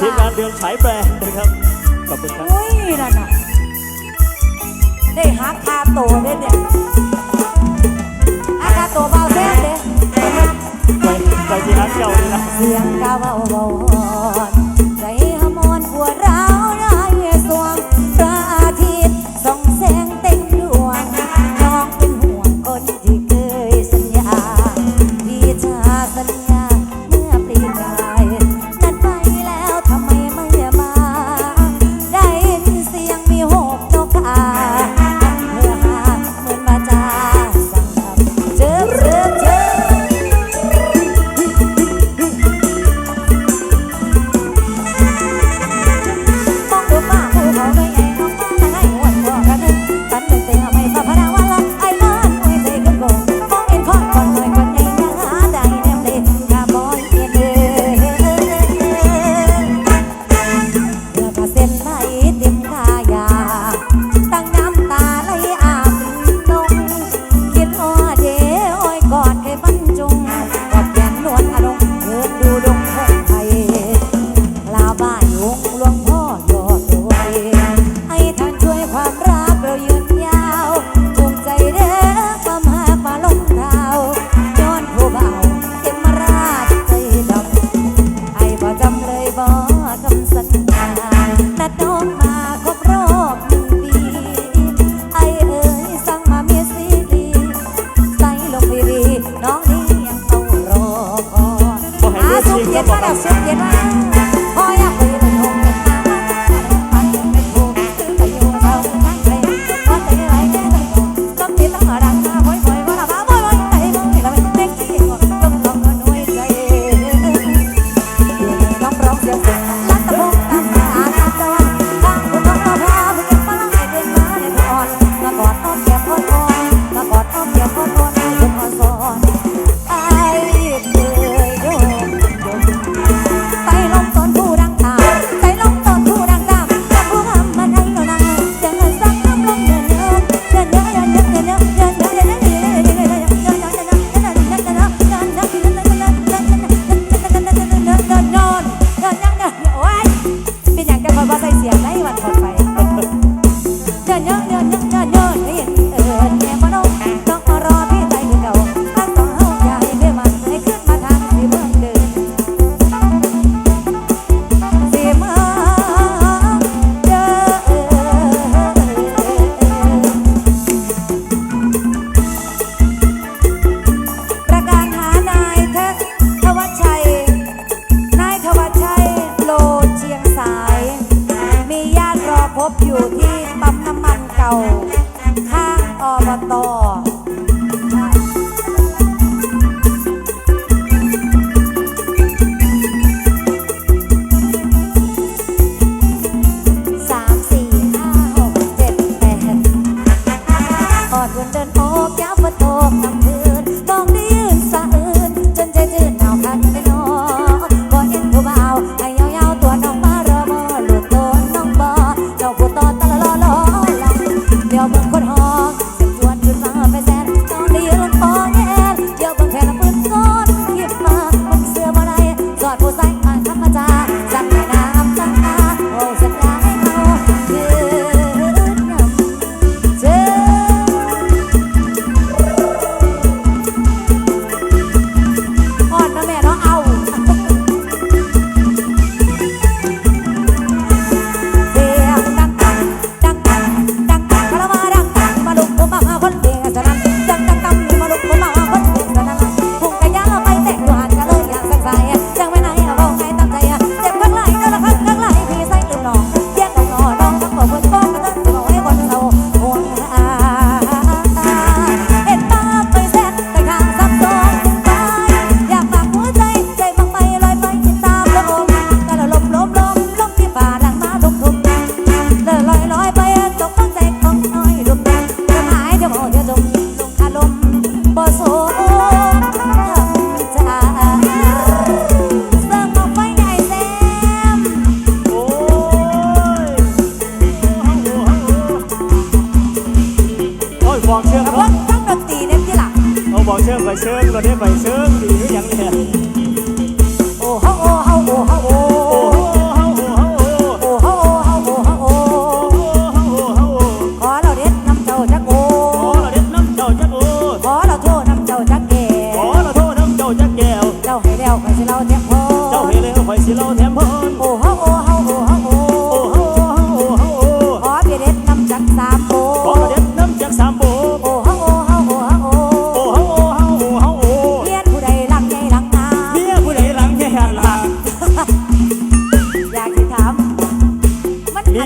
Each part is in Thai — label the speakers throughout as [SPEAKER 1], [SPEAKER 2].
[SPEAKER 1] ทีมงานเดือนสายแปรนะครับขอบคุณครับ
[SPEAKER 2] อุ้ยนั่นน่ะได้หาคาโตได้เนี่ยอาคาโตเบาแซ่บเด้
[SPEAKER 1] ไปไปที่ร้าน
[SPEAKER 2] เก่าเลยนะเสียงกาเบาเบา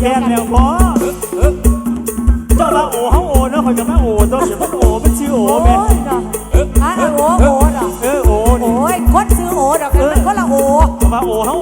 [SPEAKER 2] แพ้แล้วพอเจ้าละโอ้ฮาโอนาะคอยกับมาโอตัวเสียมันโอไม่
[SPEAKER 1] ชื่อ
[SPEAKER 2] โอ้
[SPEAKER 1] แม่
[SPEAKER 2] ย
[SPEAKER 1] อ่โอโอ้โอโอ้นี่
[SPEAKER 2] คนซื้อโอ้ดอกกันนคนละโอ้
[SPEAKER 1] มาโอเฮาโ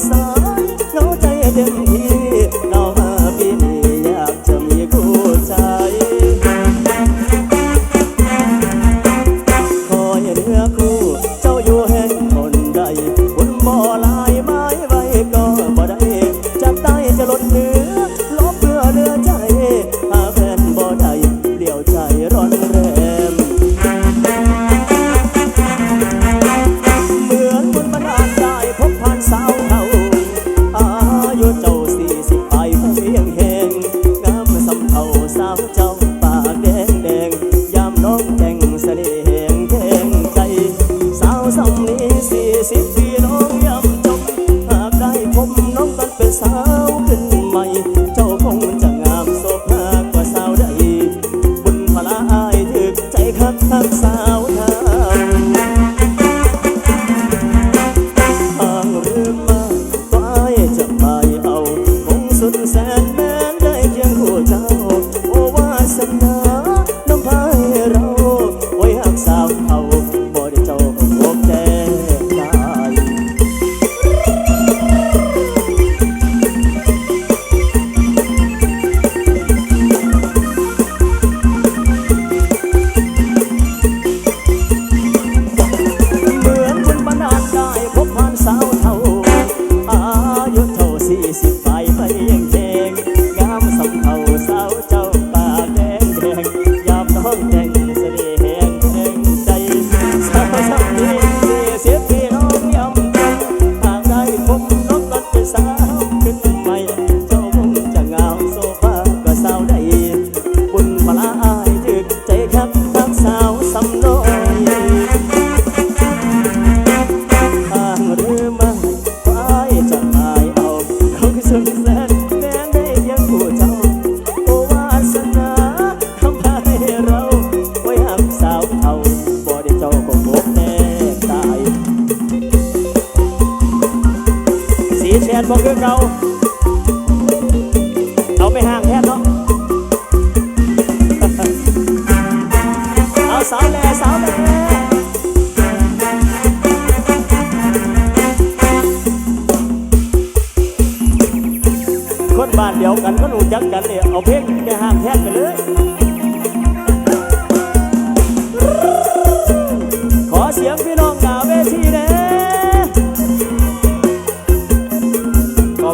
[SPEAKER 1] coração.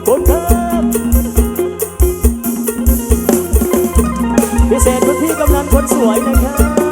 [SPEAKER 2] บคุ
[SPEAKER 1] ณครัพิเศษพื้ณพี่กำนันคนสวยนะครับ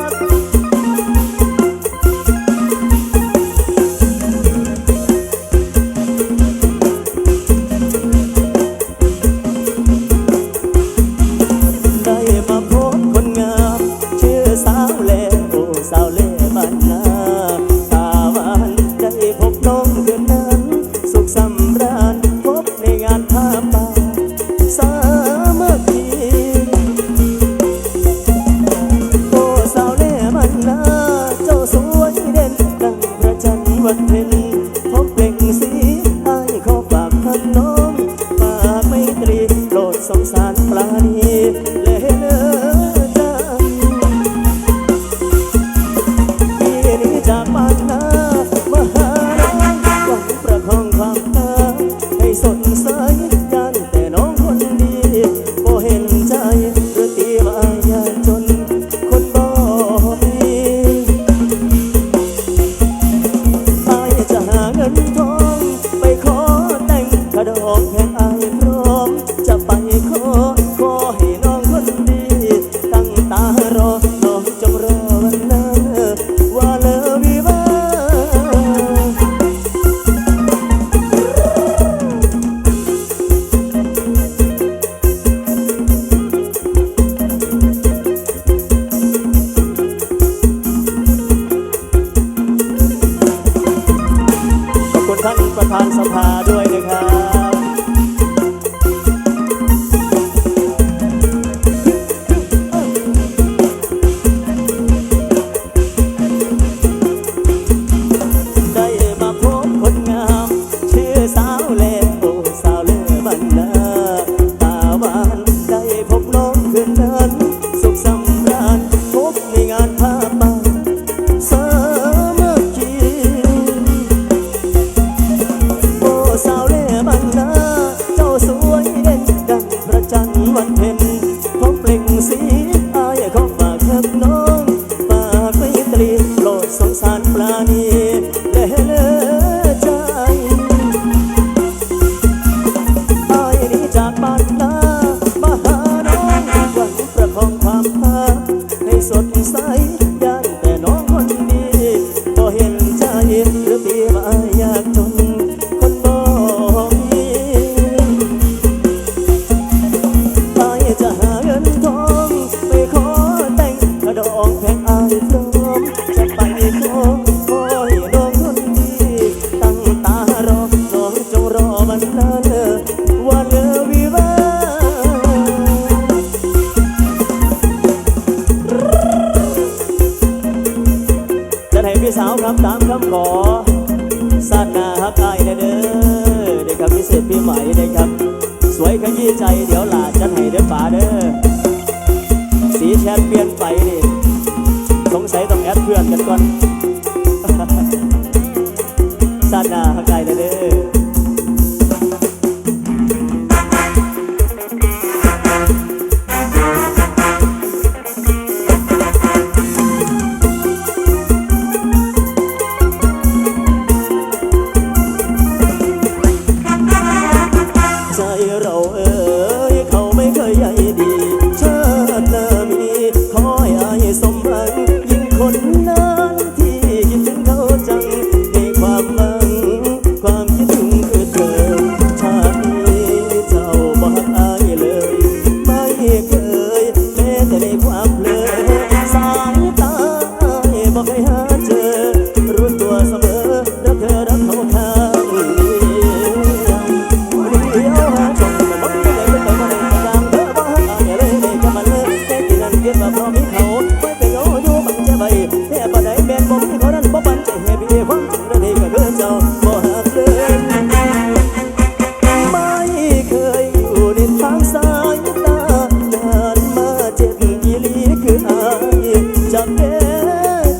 [SPEAKER 1] ጃለ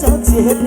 [SPEAKER 1] ቻት ሲሄድ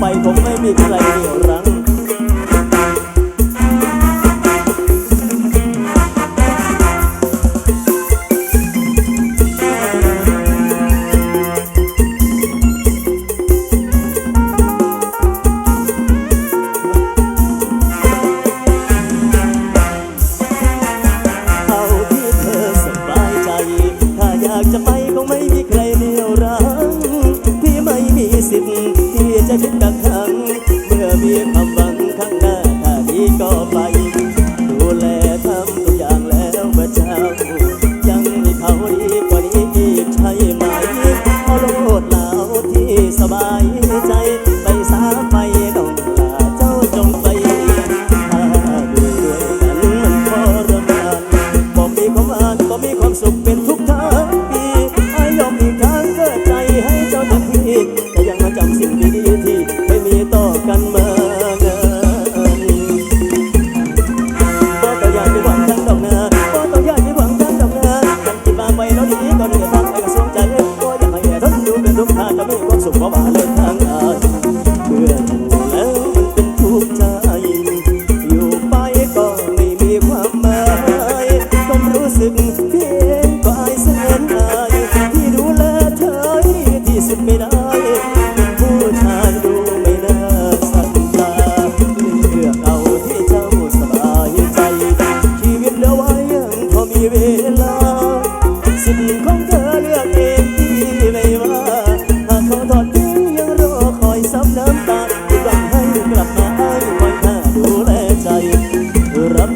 [SPEAKER 1] ไปผมไม่มีใครเหนี่ยวรั้ง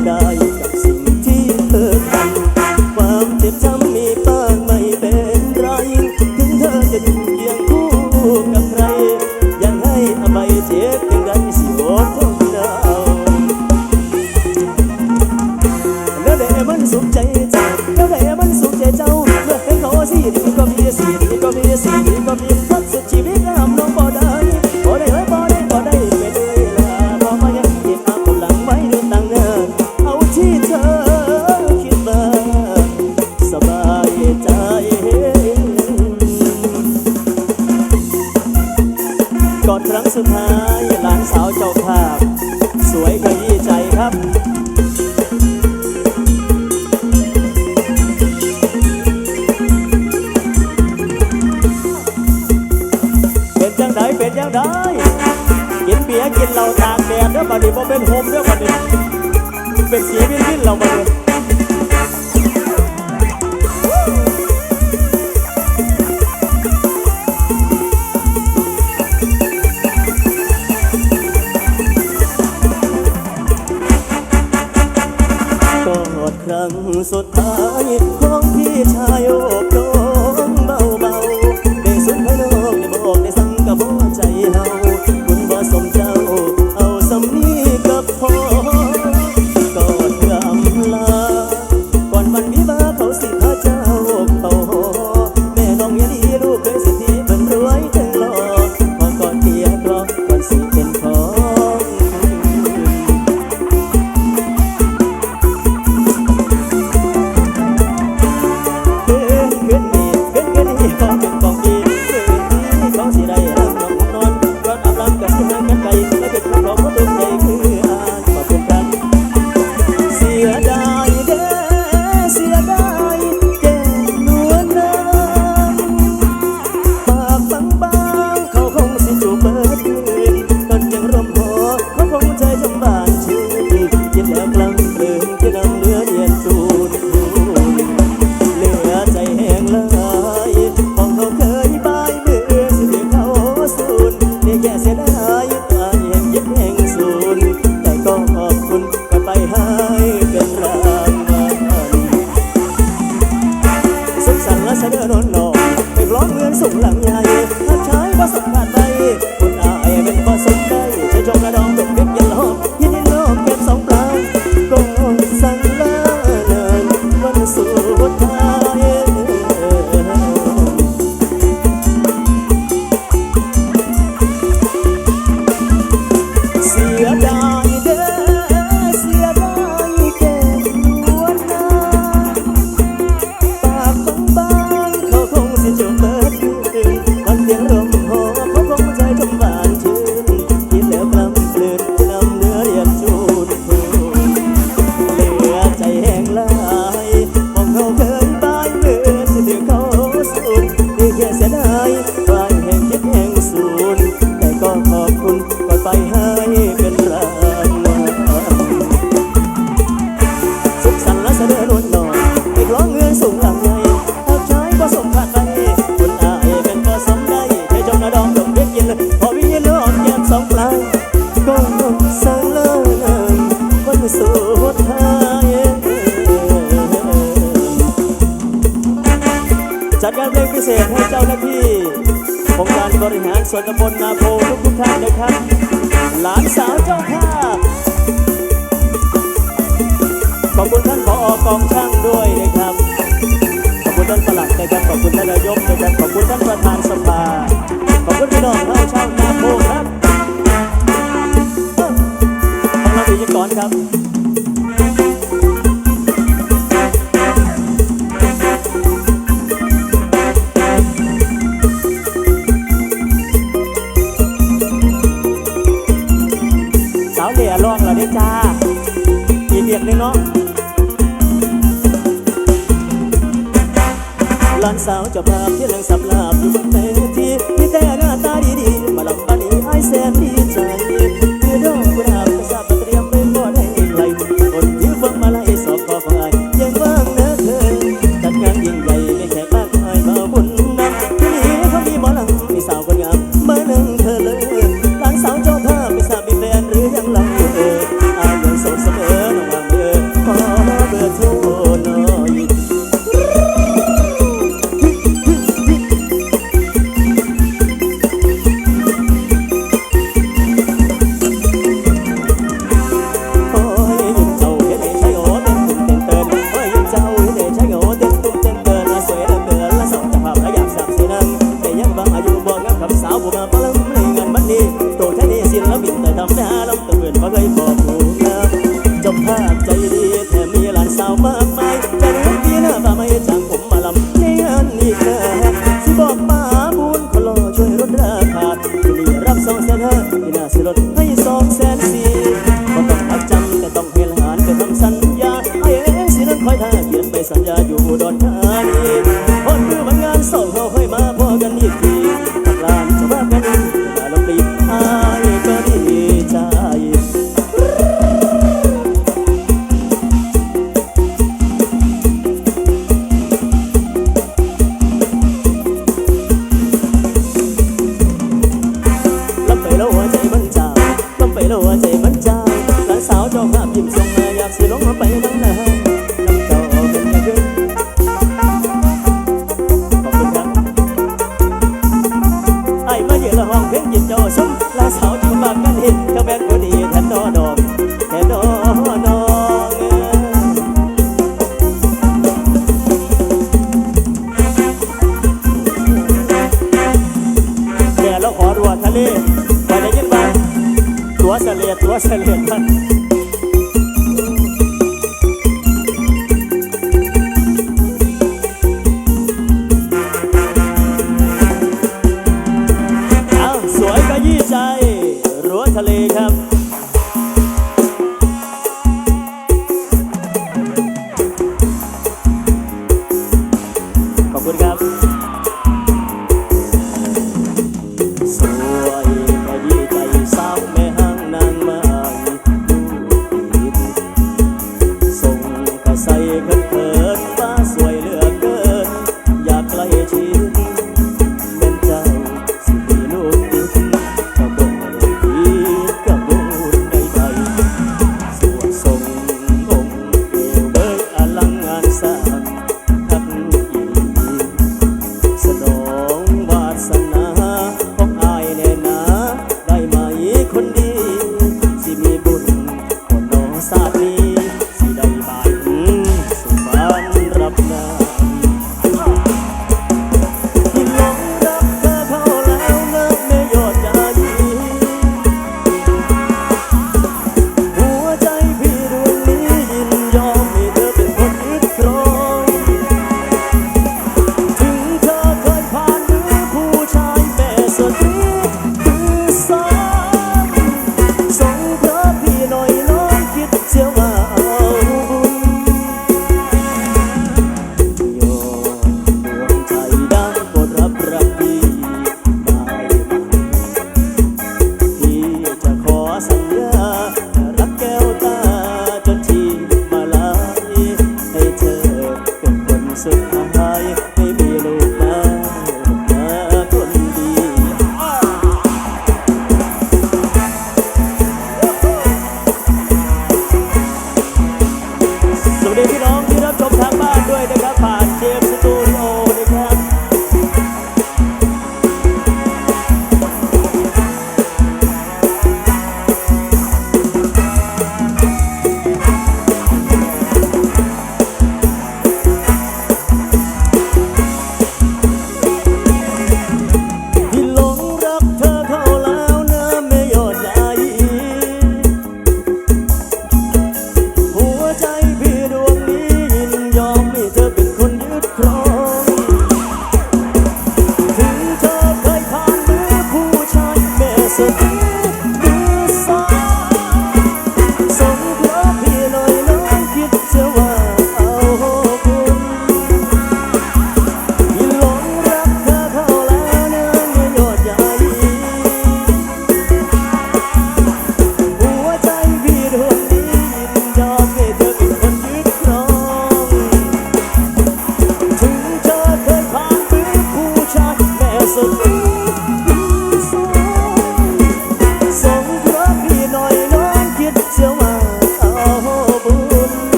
[SPEAKER 1] Kaya กินเหล่าตากแดดเด้อบัดนี้บ่เป็นโฮมเด้อบัดนี้เป็นสีวินวินเหล่าบัดนี้ จัดการเล่นพิเศษให้เจ้าหน้าที่องค์การบริหารส่วนตำบลนาโพทุกท่านนะครับ หลานสาวเจ้าค่ะขอบคุณท่านผอกองช่างด้วยนะครับ ขอบคุณท่านประหลัดนะครับขอบคุณท่านนายกนะครับขอบคุณท่านประธานสภาขอบคุณพี่น้องชาวนาโพครับ สียก่อนครับสาวเหลี่ยร้องแล้เด้จ้าอีกเบียกนึงเนาะหลานสาวจะพาเพื่ยงสัำลาบอยู่บนเต